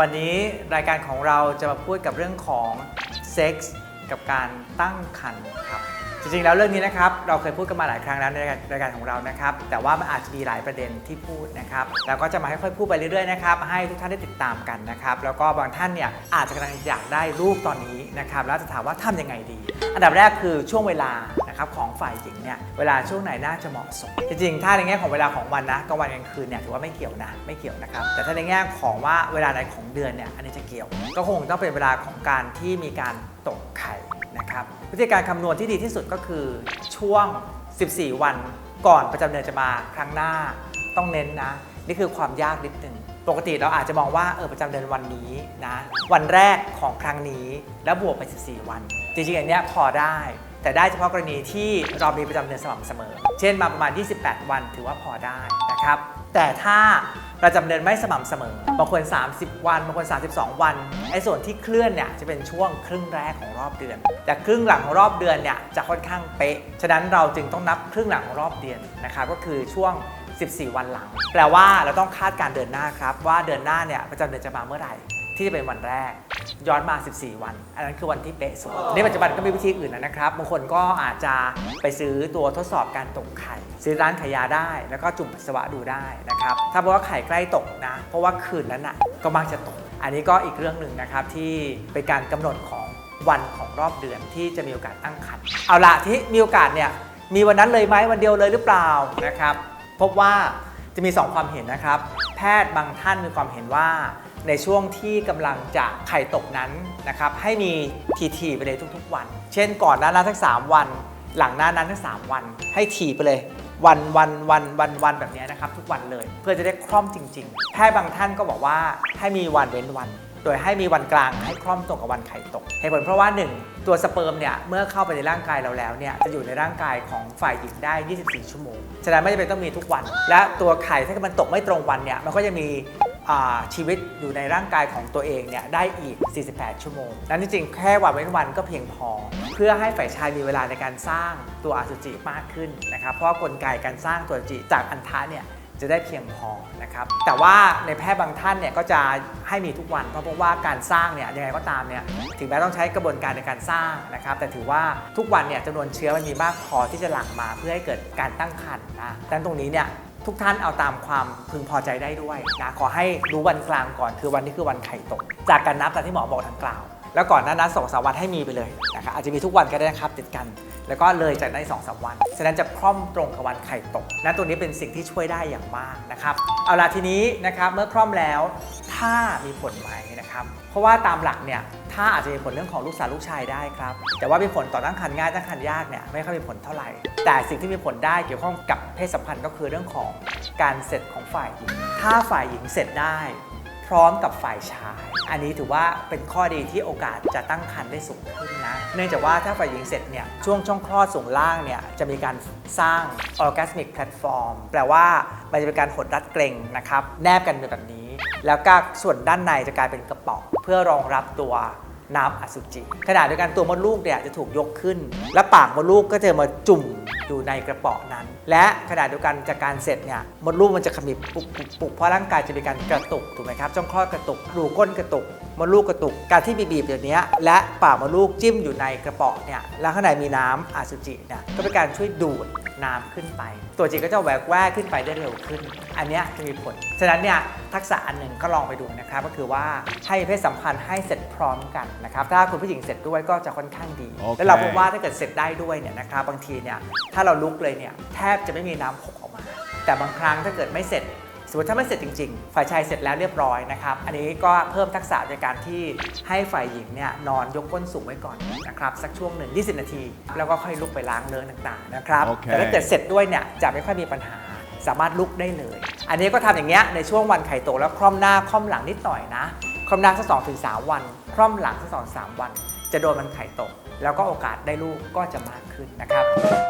วันนี้รายการของเราจะมาพูดกับเรื่องของเซ็กส์กับการตั้งครรภ์ครับ จริงๆ แล้วเรื่องนี้นะครับ เราเคยพูดกันมาหลายครั้งแล้วในรายการายการของเรานะครับ แต่ว่ามันอาจจะมีหลายประเด็นที่พูดนะครับแล้วก็จะมาค่อยๆพูดไปเรื่อยๆนะครับให้ทุกท่านได้ติดตามกันนะครับ แล้วก็บางท่านเนี่ยอาจจะกำลังอยากได้รูปตอนนี้นะครับแล้วจะถามว่าทำยังไงดี อันดับแรกคือช่วงเวลา นะครับของฝ่ายหญิงเนี่ยเวลาช่วงไหนน่าจะเหมาะสม จริงๆ ถ้าในแง่ของเวลาของวันนะกลางวันกลางคืนเนี่ยถือว่าไม่เกี่ยวนะไม่เกี่ยวนะครับแต่ถ้าในแง่ของว่าเวลาไหนของเดือนเนี่ยอันนี้จะเกี่ยว ก็คงต้องเป็นเวลาของการที่มีการตกไข่นะครับวิธีการคำนวณที่ดีที่สุดก็คือช่วง 14 วันก่อนประจำเดือนจะมาครั้งหน้าต้องเน้นนะ นี่คือความยากนิดนึงปกติเราอาจจะมองว่าเออประจำเดือนวันนี้นะวันแรกของครั้งนี้แล้วบวกไป 14 วัน จริงๆอันเนี้ยพอได้ แต่ได้เฉพาะกรณีที่เรามีประจำเดือนสม่ำเสมอ เช่นมาประมาณ 28 วันถือว่าพอได้นะครับ แต่ถ้าประจำเดือนไม่สม่ำเสมอบางคน 30 วันบางคน 32 วันไอ้ส่วนที่เคลื่อนเนี่ยจะเป็นช่วงครึ่งแรกของรอบเดือน แต่ครึ่งหลังของรอบเดือนเนี่ยจะค่อนข้างเป๊ะ ฉะนั้นเราจึงต้องนับครึ่งหลังของรอบเดือนนะครับก็คือช่วง 14 วันหลัง แปลว่าเราต้องคาดการเดือนหน้าครับว่าเดือนหน้าเนี่ยประจำเดือนจะมาเมื่อไหร่ที่จะเป็นวันแรก ย้อนมา 14 วัน อันนั้นคือวันที่เป๊ะสุด ในปัจจุบันก็มีวิธีอื่นนะครับ บางคนก็อาจจะไปซื้อตัวทดสอบการตกไข่ ซื้อร้านขายยาได้ แล้วก็จุ่มปัสสาวะดูได้นะครับ ถ้าบอกว่าไข่ใกล้ตกนะ เพราะว่าคืนนั้นน่ะก็มักจะตก อันนี้ก็อีกเรื่องหนึ่งนะครับที่เป็นการกำหนดของวันของรอบเดือนที่จะมีโอกาสตั้งครรภ์ เอาละที่มีโอกาสเนี่ย มีวันนั้นเลยไหมวันเดียวเลยหรือเปล่านะครับ พบว่า จะมี 2 ความเห็นนะครับ แพทย์บางท่านมีความเห็นว่าในช่วงที่กำลังจะไข่ตกนั้นนะครับให้มีทีๆไปเลยทุกๆ วัน เช่นก่อนหน้านั้นทั้ง 3 วัน หลังหน้านั้นทั้ง 3 วัน ให้ทีไปเลยวันวันวันวันวันแบบนี้นะครับทุกวันเลย เพื่อจะได้คล่อมจริง ๆ แพทย์บางท่านก็บอกว่าให้มีวันเว้นวัน โดยให้มีวันกลางให้คล่อมตรงกับวันไข่ตกเหตุผลเพราะว่า 1 ตัวสเปิร์มเนี่ยเมื่อเข้าไปในร่างกายเราแล้วเนี่ยจะอยู่ในร่างกายของฝ่ายหญิงได้ 24 ชั่วโมง ฉะนั้นไม่จำเป็นต้องมีทุกวัน และตัวไข่ถ้ามันตกไม่ตรงวันเนี่ยมันก็จะมีชีวิตอยู่ในร่างกายของตัวเองเนี่ยได้อีก 48 ชั่วโมง นั้นจริงๆ แค่วันเว้นวันก็เพียงพอ เพื่อให้ฝ่ายชายมีเวลาในการสร้างตัวอสุจิมากขึ้นนะครับ เพราะว่ากลไกการสร้างตัวอสุจิจากอันทะเนี่ย จะได้เพียงพอนะครับแต่ว่าในแพทย์บางท่านเนี่ยก็จะให้มีทุกวัน เพราะเพราะว่าการสร้างเนี่ยยังไงก็ตามเนี่ยถึงแม้ต้องใช้กระบวนการในการสร้างนะครับแต่ถือว่าทุกวันเนี่ยจำนวนเชื้อมันมีมากพอที่จะหลั่งมาเพื่อให้เกิดการตั้งครรภ์นะดังนั้นตรงนี้เนี่ยทุกท่านเอาตามความพึงพอใจได้ด้วยนะขอให้รู้วันกลางก่อนคือวันนี้คือวันไข่ตก จากการนับตามที่หมอบอกทางกล่าว แล้วก่อนหน้านั้นสองสามวันให้มีไปเลย นะครับอาจจะมีทุกวันก็ได้นะครับติดกัน แล้วก็เลยจากนั้นสองสามวัน ฉะนั้นจะพร้อมตรงกับวันไข่ตกนั้นตัวนี้เป็นสิ่งที่ช่วยได้อย่างมากนะครับ เอาล่ะทีนี้นะครับเมื่อพร้อมแล้วถ้ามีผลไหมนะครับ เพราะว่าตามหลักเนี่ยถ้าอาจจะมีผลเรื่องของลูกสาวลูกชายได้ครับ แต่ว่ามีผลต่อตั้งครรภ์ง่ายตั้งครรภ์ยากเนี่ยไม่ค่อยมีผลเท่าไหร่ แต่สิ่งที่มีผลได้เกี่ยวข้องกับเพศสัมพันธ์ก็คือเรื่องของการเสร็จของฝ่ายหญิงถ้าฝ่ายหญิงเสร็จได้ พร้อมกับฝ่ายชาย อันนี้ถือว่าเป็นข้อดีที่โอกาสจะตั้งครรภ์ได้สูงขึ้นนะ เนื่องจากว่าถ้าฝ่ายหญิงเสร็จเนี่ยช่วงช่องคลอดส่งล่างเนี่ยจะมีการสร้าง orgasmic platform แปลว่ามันจะเป็นการหดรัดเกรงนะครับ แนบกันแบบนี้ แล้วก็ส่วนด้านในจะกลายเป็นกระป๋องเพื่อรองรับตัว น้ำอสุจิขณะเดียวกันตัวมดลูกเนี่ยจะถูกยกขึ้น และปากมดลูกก็จะมาจุ่มอยู่ในกระป๋องนั้น และขณะเดียวกันจากการเสร็จเนี่ยมดลูกมันจะขมิบปุกปุกปุกเพราะร่างกายจะมีการกระตุกถูกไหมครับช่องคลอดกระตุกรูก้นกระตุกมดลูกกระตุกการที่บีบๆอย่างนี้และปากมดลูกจิ้มอยู่ในกระป๋องเนี่ยแล้วข้างในมีน้ำอสุจิเนี่ยก็เป็นการช่วยดูดน้ำขึ้นไป ตัวจิตก็จะแหวกแว่ขึ้นไปได้เร็วขึ้น อันนี้จะมีผลฉะนั้นเนี่ย ทักษะอันหนึ่งก็ลองไปดูนะครับก็คือว่าให้เพศสัมพันธ์ให้เสร็จพร้อมกันนะครับถ้าคุณผู้หญิงเสร็จด้วยก็จะค่อนข้างดีโอเคแล้วเราพบว่าถ้าเกิดเสร็จได้ด้วยเนี่ยนะครับบางทีเนี่ยถ้าเราลุกเลยเนี่ยแทบจะไม่มีน้ำหกออกมา แต่บางครั้งถ้าเกิดไม่เสร็จสมมติถ้าไม่เสร็จจริงๆ ฝ่ายชายเสร็จแล้วเรียบร้อยนะครับ อันนี้ก็เพิ่มทักษะในการที่ให้ฝ่ายหญิงเนี่ยนอนยกก้นสูงไว้ก่อนนะครับสักช่วงหนึ่ง20 นาที แล้วก็ค่อยลุกไปล้างเลือนต่างๆนะครับโอเคแต่ถ้าเกิดเสร็จด้วยเนี่ยจะไม่ค่อยมีปัญหาสามารถลุกได้เลย อันนี้ก็ทำอย่างเงี้ยในช่วงวันไข่โตแล้วคล่อมหน้าคล่อมหลังนิดหน่อยนะ คล่อมหน้าสักสองถึงสามวัน คล่อมหลังสักสองสามวัน จะโดนมันไข่ตก แล้วก็โอกาสได้ลูกก็จะมากขึ้นนะครับ